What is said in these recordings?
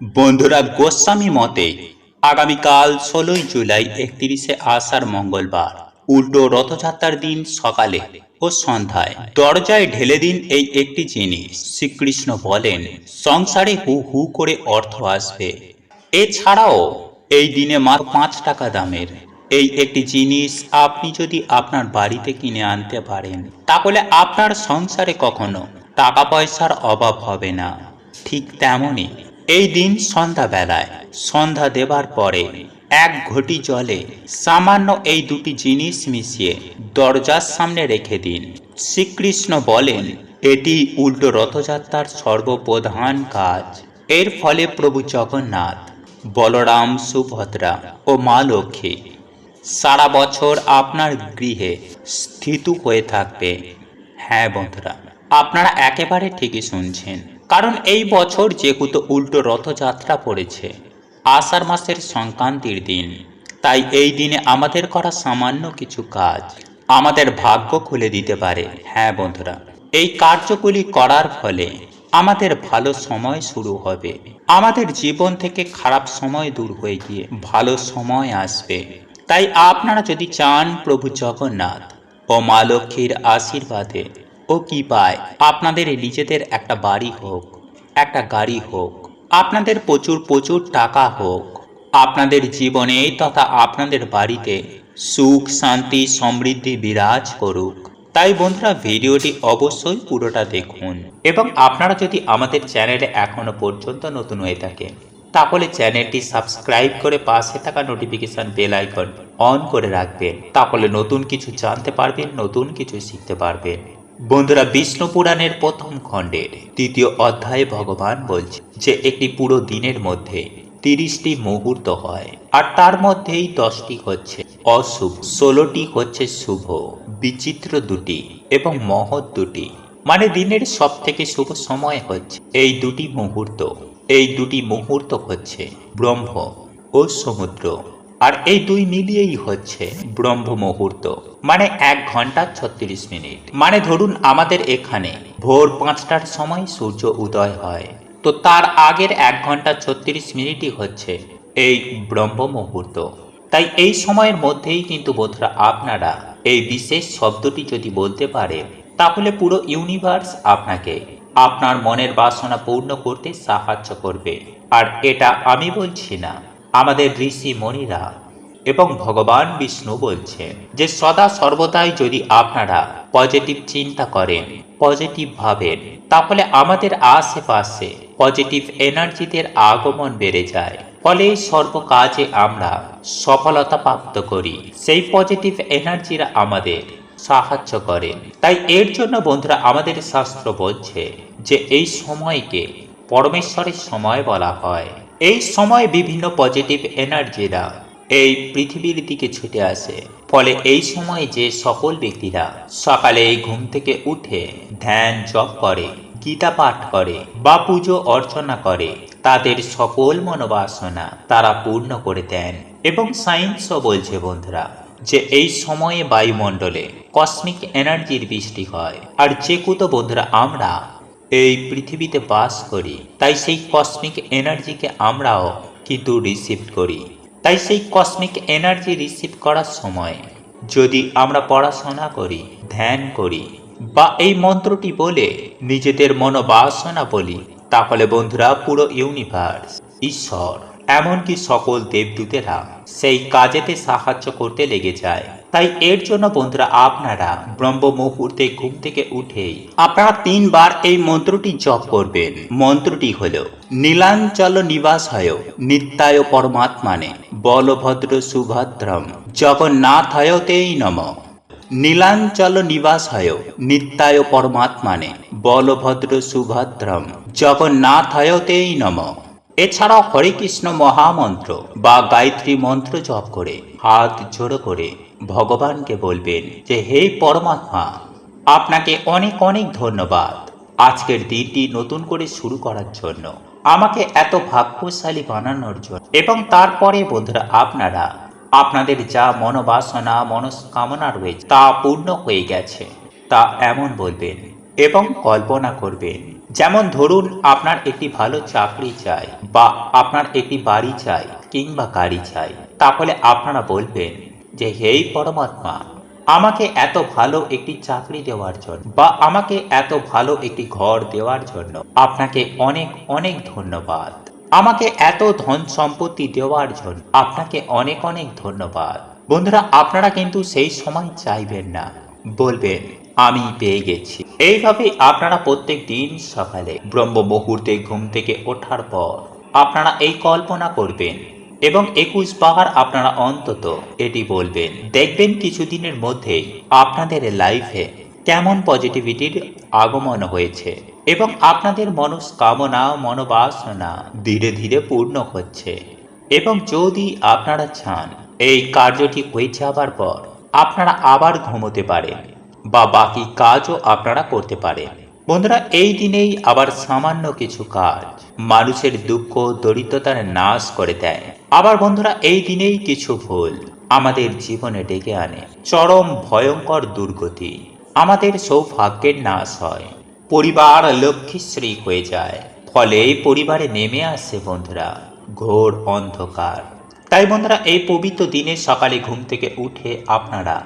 বন্ধুরা, গোস্বামী মতে, আগামীকাল ষোলোই জুলাই একত্রিশে আষাঢ় মঙ্গলবার, উল্টো রথযাত্রার দিন সকালে ও সন্ধ্যায়। দরজায় ঢেলে দিন এই একটি জিনিস। শ্রীকৃষ্ণ বলেন, সংসারে হু হু করে অর্থ আসবে। এছাড়াও, এই দিনে মাত্র পাঁচ টাকা দামের এই একটি জিনিস আপনি যদি আপনার বাড়িতে কিনে আনতে পারেন, তাহলে আপনার সংসারে কখনো টাকা পয়সার অভাব হবে না। ঠিক তেমনই এই দিন সন্ধ্যাবেলায়, সন্ধ্যা দেবার পরে এক ঘটি জলে সামান্য এই দুটি জিনিস মিশিয়ে দরজার সামনে রেখে দিন। শ্রীকৃষ্ণ বলেন, এটি উল্টো রথযাত্রার সর্বপ্রধান কাজ। এর ফলে প্রভু জগন্নাথ, বলরাম, সুভদ্রা ও মা লক্ষ্মী সারা বছর আপনার গৃহে স্থিত হয়ে থাকবে। হ্যাঁ বন্ধুরা, আপনারা একেবারে ঠিকই শুনছেন। কারণ এই বছর যেহেতু উল্টো রথযাত্রা পড়েছে, আষাঢ় মাসের সংক্রান্তির দিন, তাই এই দিনে আমাদের করা সামান্য কিছু কাজ আমাদের ভাগ্য খুলে দিতে পারে। হ্যাঁ বন্ধুরা, এই কার্যগুলি করার ফলে আমাদের ভালো সময় শুরু হবে। আমাদের জীবন থেকে খারাপ সময় দূর হয়ে গিয়ে ভালো সময় আসবে। তাই আপনারা যদি চান প্রভু জগন্নাথ ও মা লক্ষ্মীর আশীর্বাদে ও কি পায়? আপনাদের নিজেদের একটা বাড়ি হোক, একটা গাড়ি হোক, আপনাদের প্রচুর প্রচুর টাকা হোক, আপনাদের জীবনে তথা আপনাদের বাড়িতে সুখ, শান্তি, সমৃদ্ধি বিরাজ করুক। তাই বন্ধুরা, ভিডিওটি অবশ্যই পুরোটা দেখুন এবং আপনারা যদি আমাদের চ্যানেলে এখনও পর্যন্ত নতুন হয়ে থাকেন, তাহলে চ্যানেলটি সাবস্ক্রাইব করে পাশে থাকা নোটিফিকেশন বেল আইকন অন করে রাখবেন, তাহলে নতুন কিছু জানতে পারবেন, নতুন কিছু শিখতে পারবেন। বন্ধুরা বিষ্ণু পুরাণের প্রথম খণ্ডের তৃতীয় অধ্যায়ে ভগবান বলছে যে একটি পুরো দিনের মধ্যে তিরিশটি মুহূর্ত হয়, আর তার মধ্যেই দশটি হচ্ছে অশুভ, ষোলোটি হচ্ছে শুভ, বিচিত্র দুটি এবং মহৎ দুটি। মানে দিনের সব থেকে শুভ সময় হচ্ছে এই দুটি মুহূর্ত। এই দুটি মুহূর্ত হচ্ছে ব্রহ্ম ও সমুদ্র। আর এই দুই মিলিয়েই হচ্ছে ব্রহ্ম মুহূর্ত মানে এক ঘণ্টা ছত্রিশ মিনিট। মানে ধরুন আমাদের এখানে ভোর পাঁচটার সময় সূর্য উদয় হয়। তো তার আগের এক ঘণ্টা ছত্রিশ মিনিটই হচ্ছে এই ব্রহ্ম মুহূর্ত তাই এই সময়ের মধ্যেই কিন্তু বন্ধুরা আপনারা এই বিশেষ শব্দটি যদি বলতে পারে, তাহলে পুরো ইউনিভার্স আপনাকে আপনার মনের বাসনা পূর্ণ করতে সাহায্য করবে। আর এটা আমি বলছি না আমাদের ঋষি মণিরা এবং ভগবান বিষ্ণু বলছেন যে, সদা সর্বদাই যদি আপনারা পজিটিভ চিন্তা করেন পজিটিভ ভাবেন, তাহলে আমাদের আশেপাশে পজিটিভ এনার্জিদের আগমন বেড়ে যায়। ফলে সর্ব কাজে আমরা সফলতা প্রাপ্ত করি। সেই পজিটিভ এনার্জিরা আমাদের সাহায্য করেন তাই এর জন্য বন্ধুরা, আমাদের শাস্ত্র বলছে যে, এই সময়কে পরমেশ্বরের সময় বলা হয়। এই সময় বিভিন্ন পজিটিভ এনার্জিরা এই পৃথিবীর দিকে ছুটে আসে। ফলে এই সময় যে সকল ব্যক্তিরা সকালে ঘুম থেকে উঠে ধ্যান জপ করে, গীতা পাঠ করে বা পুজো অর্চনা করে, তাদের সকল মনোবাসনা তারা পূর্ণ করে দেন। এবং সায়েন্সও বলছে বন্ধুরা যে এই সময়ে বায়ুমণ্ডলে কসমিক এনার্জির বৃষ্টি হয়। আর যে কুতো বন্ধুরা আমরা এই পৃথিবীতে বাস করি। তাই সেই কসমিক এনার্জিকে আমরাও কিন্তু রিসিভ করি। তাই সেই কসমিক এনার্জি রিসিভ করার সময় যদি আমরা পড়াশোনা করি, ধ্যান করি, বা এই মন্ত্রটি বলে নিজেদের মনোবাসনা বলি, তাহলে বন্ধুরা পুরো ইউনিভার্স ঈশ্বর, এমনকি সকল দেবদূতেরা সেই কাজেতে সাহায্য করতে লেগে যায়। তাই এর জন্য বন্ধুরা আপনারা ব্রহ্ম মুহূর্তে ঘুম থেকে উঠেই আপনারা তিনবার এই মন্ত্রটি জপ করবেন। মন্ত্রটি হল, নীলাঞ্চল নিবাস হয় নিত্যায় পরমাত্মানে বলভদ্র সুভদ্রম জগন্নাথয় তেই নম। নীলাঞ্চল নিবাস হয় নিত্যায় পরমাত্মানে বলভদ্র সুভদ্রম জগন্নাথয় তেই নম। এছাড়াও হরে কৃষ্ণ মহামন্ত্র বা গায়ত্রী মন্ত্র জপ করে হাত জোড়ো করে ভগবানকে বলবেন যে, হে পরমাত্মা, আপনাকে অনেক অনেক ধন্যবাদ। আজকের দিনটি নতুন করে শুরু করার জন্য, আমাকে এত ভাগ্যশালী বানানোর জন্য। এবং তারপরে, বন্ধুরা, আপনারা, আপনাদের যা মনোবাসনা, মনস্কামনা রয়েছে, তা পূর্ণ হয়ে গেছে। তা এমন বলবেন এবং কল্পনা করবেন, যেমন ধরুন, আপনার একটি ভালো চাকরি চাই বা আপনার একটি বাড়ি চাই কিংবা গাড়ি চাই। তাহলে আপনারা বলবেন যে, হেই, পরমাত্মা, আমাকে এত ভালো একটি চাকরি দেওয়ার জন্য বা আমাকে এত ভালো একটি ঘর দেওয়ার জন্য আপনাকে অনেক অনেক ধন্যবাদ। আমাকে এত ধন সম্পত্তি দেওয়ার জন্য আপনাকে অনেক অনেক ধন্যবাদ। বন্ধুরা, আপনারা কিন্তু সেই সময় চাইবেন না। বলবেন, আমি পেয়ে গেছি। এইভাবে আপনারা প্রত্যেক দিন সকালে ব্রহ্ম মুহূর্তে ঘুম থেকে ওঠার পর আপনারা এই কল্পনা করবেন এবং একুশ বার আপনারা অন্তত এটি বলবেন। দেখবেন কিছুদিনের মধ্যেই আপনাদের লাইফে কেমন পজিটিভিটির আগমন হয়েছে এবং আপনাদের মনস্কামনা, মনোবাসনা ধীরে ধীরে পূর্ণ হচ্ছে। এবং যদি আপনারা চান এই কার্যটি হয়ে যাবার পর আপনারা আবার ঘুমোতে পারেন বা বাকি কাজও আপনারা করতে পারেন। বন্ধুরা, এই দিনেই আবার সামান্য কিছু কাজ মানুষের দুঃখ, দরিদ্রতার নাশ করে দেয়। আবার বন্ধুরা, এই দিনেই কিছু ভুল আমাদের জীবনে ডেকে আনে। চরম ভয়ঙ্কর দুর্গতি আমাদের সৌভাগ্যের নাশ হয়। পরিবার লক্ষ্মীশ্রী হয়ে যায়, ফলে পরিবারে নেমে আসে বন্ধুরা, ঘোর অন্ধকার। তাই বন্ধুরা, এই পবিত্র দিনে সকালে ঘুম থেকে উঠে আপনারা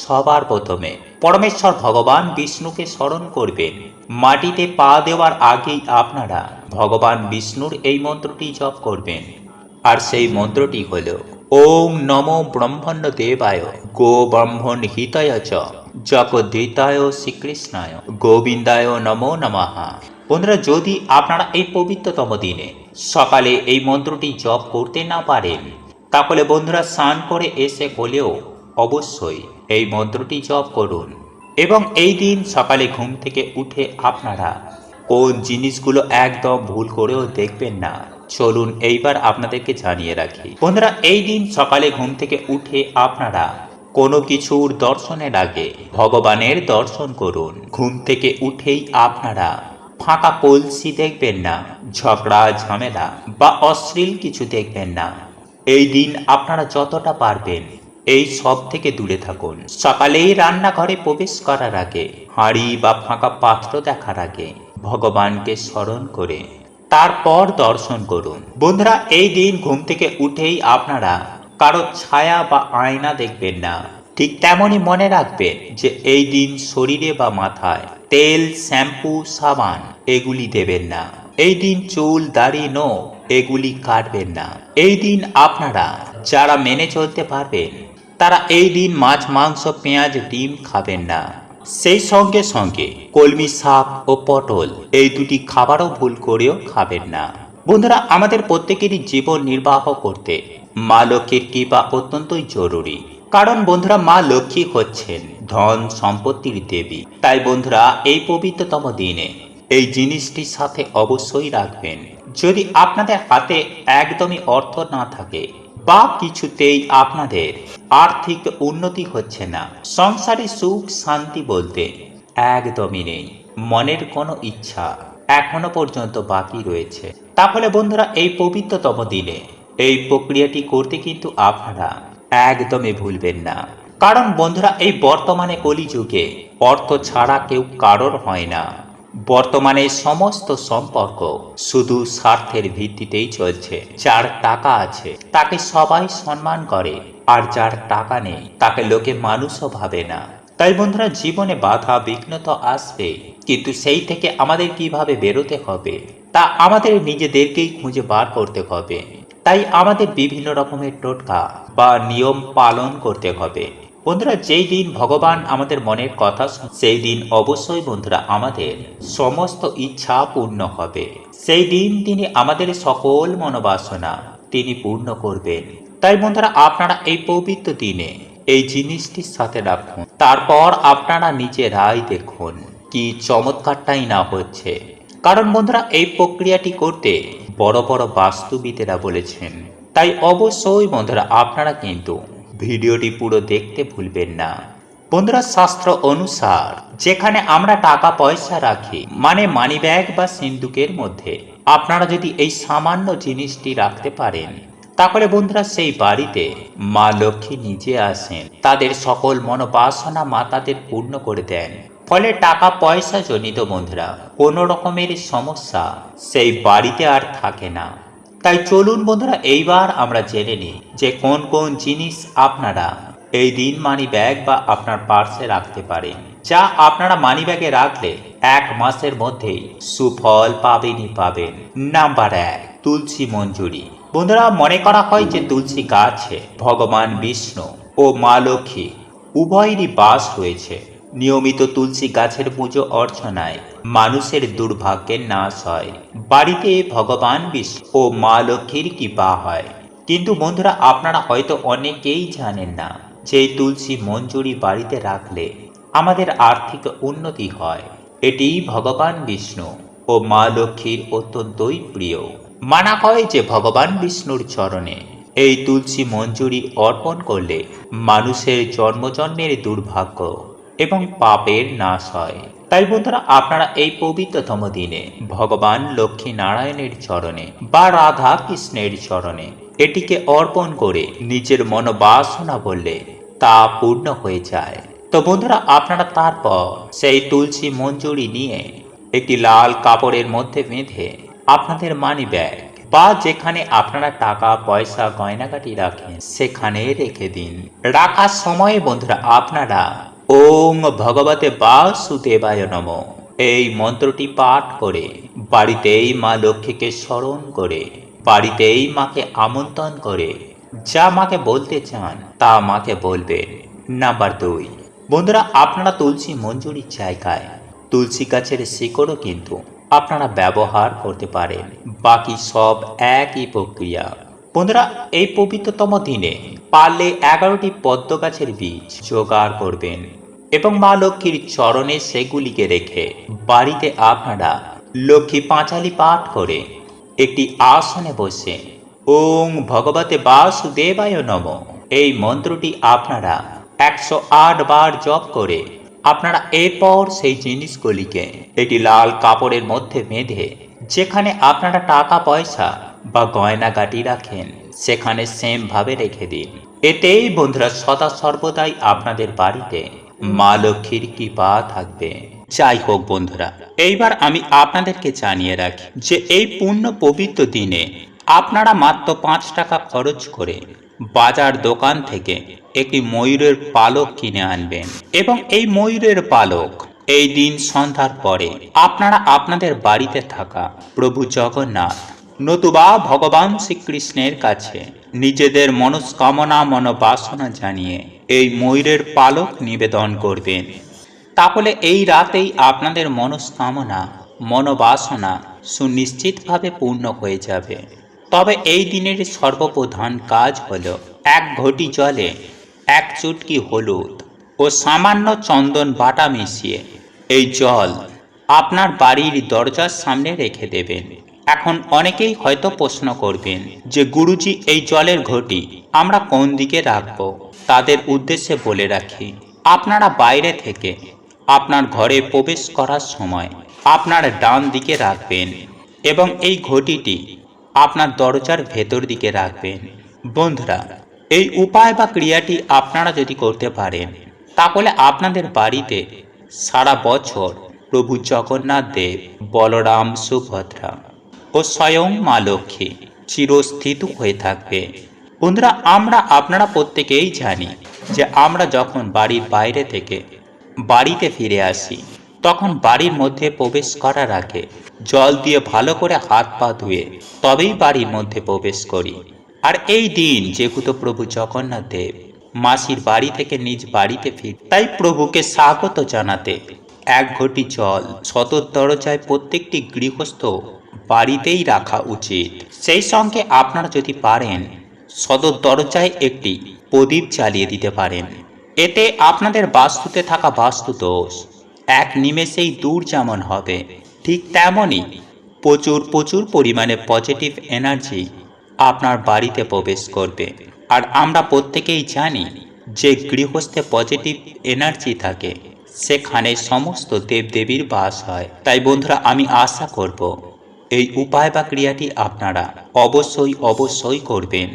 সবার প্রথমে পরমেশ্বর ভগবান বিষ্ণুকে স্মরণ করবেন। মাটিতে পা দেওয়ার আগেই আপনারা ভগবান বিষ্ণুর এই মন্ত্রটি জপ করবেন। আর সেই মন্ত্রটি হল, ওম নম ব্রহ্মণ্য দেবায় গো ব্রহ্মণ হিতায় চ জগদ্বিতায় শ্রীকৃষ্ণায় গোবিন্দায় নমো নমঃ। বন্ধুরা, যদি আপনারা এই পবিত্রতম দিনে সকালে এই মন্ত্রটি জপ করতে না পারেন, তাহলে বন্ধুরা স্নান করে এসে হলেও অবশ্যই এই মন্ত্রটি জপ করুন। এবং এই দিন সকালে ঘুম থেকে উঠে আপনারা কোন জিনিসগুলো একদম ভুল করেও দেখবেন না। চলুন এইবার আপনাদেরকে জানিয়ে রাখি। বন্ধুরা, এই দিন সকালে ঘুম থেকে উঠে আপনারা কোনো কিছুর দর্শনের আগে ভগবানের দর্শন করুন। ঘুম থেকে উঠেই আপনারা ফাঁকা কলসি দেখবেন না, ঝগড়া, ঝামেলা বা অশ্লীল কিছু দেখবেন না। এই দিন আপনারা যতটা পারবেন এই সব থেকে দূরে থাকুন। সকালেই রান্নাঘরে প্রবেশ করার আগে, হাঁড়ি বা ফাঁকা পাত্র দেখার আগে ভগবানকে স্মরণ করে, তারপর দর্শন করুন। বন্ধুরা, এই দিন ঘুম থেকে উঠেই আপনারা কারও ছায়া বা আয়না দেখবেন না। ঠিক তেমনই মনে রাখবেন যে এই দিন শরীরে বা মাথায় তেল, শ্যাম্পু, সাবান এগুলি দেবেন না। এই দিন চুল, দাড়ি নো এগুলি কাটবেন না। এই দিন আপনারা যারা মেনে চলতে পারবেন তারা এই দিন মাছ, মাংস, পেঁয়াজ, ডিম খাবেন না। সেই সঙ্গে সঙ্গে কলমি শাক ও পটল এই দুটি খাবারও ভুল করেও খাবেন না। বন্ধুরা, আমাদের প্রত্যেকেরই জীবন নির্বাহ করতে মা লক্ষ্মীর কৃপা অত্যন্তই জরুরি। কারণ বন্ধুরা, মা লক্ষ্মী হচ্ছেন ধন সম্পত্তির দেবী। তাই বন্ধুরা, এই পবিত্রতম দিনে এই জিনিসটির সাথে অবশ্যই রাখবেন। যদি আপনাদের হাতে একদমই অর্থ না থাকে বা কিছুতেই আপনাদের আর্থিক উন্নতি হচ্ছে না। সংসারে সুখ, শান্তি বলতে একদমই নেই। মনের কোনো ইচ্ছা এখনও পর্যন্ত বাকি রয়েছে। তাহলে বন্ধুরা, এই পবিত্রতম দিনে এই প্রক্রিয়াটি করতে কিন্তু আপনারা একদমই ভুলবেন না। কারণ বন্ধুরা, এই বর্তমানে কলিযুগে অর্থ ছাড়া কেউ কারোর হয় না। বর্তমানে সমস্ত সম্পর্ক শুধু স্বার্থের ভিত্তিতেই চলছে। যার টাকা আছে, তাকে সবাই সম্মান করে, আর যার টাকা নেই, তাকে লোকে মানুষও ভাবে না। তাই বন্ধুরা, জীবনে বাধা বিঘ্ন তো আসবে, কিন্তু সেই থেকে আমাদের কীভাবে বেরোতে হবে, তা আমাদের নিজেদেরকেই খুঁজে বার করতে হবে। তাই আমাদের বিভিন্ন রকমের টোটকা বা নিয়ম পালন করতে হবে। বন্ধুরা, যেই দিন ভগবান আমাদের মনের কথা সেই দিন অবশ্যই বন্ধুরা আমাদের সমস্ত ইচ্ছা পূর্ণ হবে। সেই দিন তিনি আমাদের সকল মনোবাসনা তিনি পূর্ণ করবেন। তাই বন্ধুরা, আপনারা এই পবিত্র দিনে এই জিনিসটির সাথে রাখুন। তারপর আপনারা নিজেরাই দেখুন কি চমৎকারটাই না হচ্ছে। কারণ বন্ধুরা, এই প্রক্রিয়াটি করতে বড় বড় বাস্তুবিদেরা বলেছেন। তাই অবশ্যই বন্ধুরা, আপনারা কিন্তু ভিডিওটি পুরো দেখতে ভুলবেন না। বন্ধুরা, শাস্ত্র অনুসার যেখানে আমরা টাকা পয়সা রাখি মানে মানি ব্যাগ বা সিন্দুকের মধ্যে, আপনারা যদি এই সামান্য জিনিসটি রাখতে পারেন, তাহলে বন্ধুরা সেই বাড়িতে মা লক্ষ্মী নিজে আসেন, তাদের সকল মনোবাসনা মা তাদের পূর্ণ করে দেন। ফলে টাকা পয়সা জনিত বন্ধুরা, কোনো রকমের সমস্যা সেই বাড়িতে আর থাকে না। তাই চলুন বন্ধুরা, এইবার আমরা জেনে নিই যে কোন কোন জিনিস আপনারা এই দিন মানি ব্যাগ বা আপনার পার্সে রাখতে পারেন, যা আপনারা মানি ব্যাগে রাখলে এক মাসের মধ্যেই সুফল পাবেনই পাবেন। নাম্বার এক, তুলসী মঞ্জুরি। বন্ধুরা, মনে করা হয় যে তুলসী গাছে ভগবান বিষ্ণু ও মা লক্ষ্মী উভয়েরই বাস রয়েছে। নিয়মিত তুলসী গাছের পুজো অর্চনায় মানুষের দুর্ভাগ্যের নাশ হয়। বাড়িতে ভগবান বিষ্ণু ও মা লক্ষ্মীর কৃপা হয়। কিন্তু বন্ধুরা, আপনারা হয়তো অনেকেই জানেন না যে তুলসী মঞ্জুরি বাড়িতে রাখলে আমাদের আর্থিক উন্নতি হয়। এটি ভগবান বিষ্ণু ও মা লক্ষ্মীর অত্যন্তই প্রিয়। মানা হয় যে ভগবান বিষ্ণুর চরণে এই তুলসী মঞ্জুরি অর্পণ করলে মানুষের জন্মজন্মের দুর্ভাগ্য এবং পাপের নাশ হয়। তাই বন্ধুরা, আপনারা এই পবিত্রতম দিনে ভগবান লক্ষ্মী নারায়ণের চরণে বা রাধা কৃষ্ণের চরণে এটিকে অর্পণ করে নিজের মনোবাসনা বললে তা পূর্ণ হয়ে যায়। তো বন্ধুরা, আপনারা তারপর সেই তুলসী মঞ্জুরি নিয়ে একটি লাল কাপড়ের মধ্যে বেঁধে আপনাদের মানি ব্যাগ বা যেখানে আপনারা টাকা, পয়সা, গয়নাগাটি রাখেন, সেখানে রেখে দিন। রাখার সময়ে বন্ধুরা, আপনারা ওম ভগবতে বাসুদেবায় নম। এই মন্ত্রটি পাঠ করে, বাড়িতেই মা লক্ষ্মীকে স্মরণ করে, বাড়িতেই মাকে আমন্ত্রণ করে। যা মাকে বলতে চান, তা মাকে বলবেন। নাম্বার দুই। বন্ধুরা, আপনারা তুলসী মঞ্জুরির জায়গায়, তুলসী গাছের শিকড়ও কিন্তু আপনারা ব্যবহার করতে পারেন। বাকি সব একই প্রক্রিয়া। বন্ধুরা, এই পবিত্রতম দিনে পারলে এগারোটি পদ্ম গাছের বীজ জোগাড় করবেন এবং মা লক্ষ্মীর চরণে সেগুলিকে রেখে বাড়িতে আপনারা লক্ষ্মী পাঁচালি পাঠ করে একটি আসনে বসে ওং ভগবতে বাসুদেবায় নম। এই মন্ত্রটি আপনারা একশো আট বার জপ করে আপনারা এরপর সেই জিনিসগুলিকে একটি লাল কাপড়ের মধ্যে বেঁধে যেখানে আপনারা টাকা পয়সা বা গয়নাগাটি রাখেন, সেখানে সেম ভাবে রেখে দিন। এতেই বন্ধুরা সদা সর্বদাই আপনাদের বাড়িতে মা লক্ষ্মীর কৃপা থাকবে। যাই হোক বন্ধুরা, এইবার আমি আপনাদেরকে জানিয়ে রাখি যে এই পূর্ণ পবিত্র দিনে আপনারা মাত্র পাঁচ টাকা খরচ করে বাজার দোকান থেকে একটি ময়ূরের পালক কিনে আনবেন এবং এই ময়ূরের পালক এই দিন সন্ধ্যার পরে আপনারা আপনাদের বাড়িতে থাকা প্রভু জগন্নাথ নতুবা ভগবান শ্রীকৃষ্ণের কাছে নিজেদের মনস্কামনা মনোবাসনা জানিয়ে এই ময়ূরের পালক নিবেদন করবেন। তাহলে এই রাতেই আপনাদের মনস্কামনা, মনোবাসনা সুনিশ্চিতভাবে পূর্ণ হয়ে যাবে। তবে এই দিনের সর্বপ্রধান কাজ হল এক ঘটি জলে এক চুটকি হলুদ ও সামান্য চন্দন বাটা মিশিয়ে এই জল আপনার বাড়ির দরজার সামনে রেখে দেবেন। এখন অনেকেই হয়তো প্রশ্ন করবেন যে গুরুজি, এই জলের ঘটি আমরা কোন দিকে রাখব? তাদের উদ্দেশ্যে বলে রাখি, আপনারা বাইরে থেকে আপনার ঘরে প্রবেশ করার সময় আপনার ডান দিকে রাখবেন এবং এই ঘটিটি আপনার দরজার ভেতর দিকে রাখবেন। বন্ধুরা, এই উপায় বা ক্রিয়াটি আপনারা যদি করতে পারেন, তাহলে আপনাদের বাড়িতে সারা বছর প্রভু জগন্নাথ দেব, বলরাম, সুভদ্রা ও স্বয়ং মা লক্ষ্মী চিরস্থিত হয়ে থাকবে। বন্ধুরা, আমরা, আপনারা প্রত্যেকেই জানি যে আমরা যখন বাড়ির বাইরে থেকে বাড়িতে ফিরে আসি, তখন বাড়ির মধ্যে প্রবেশ করার আগে জল দিয়ে ভালো করে হাত পা ধুয়ে তবেই বাড়ির মধ্যে প্রবেশ করি। আর এই দিন যেহেতু প্রভু জগন্নাথ দেব মাসির বাড়ি থেকে নিজ বাড়িতে ফির, তাই প্রভুকে স্বাগত জানাতে এক ঘটি জল সদর দরজায় প্রত্যেকটি গৃহস্থ বাড়িতেই রাখা উচিত। সেই সঙ্গে আপনারা যদি পারেন, সদর দরজায় একটি প্রদীপ জ্বালিয়ে দিতে পারেন। এতে আপনাদের বাস্তুতে থাকা বাস্তু দোষ, এক নিমেষেই দূর যেমন হবে, ঠিক তেমনই প্রচুর প্রচুর পরিমাণে পজিটিভ এনার্জি আপনার বাড়িতে প্রবেশ করবে। আর আমরা প্রত্যেকেই জানি, যে গৃহস্থে পজিটিভ এনার্জি থাকে, সেখানে সমস্ত দেবদেবীর বাস হয়। তাই বন্ধুরা, আমি আশা করব এই উপায় বা ক্রিয়াটি আপনারা অবশ্যই অবশ্যই করবেন।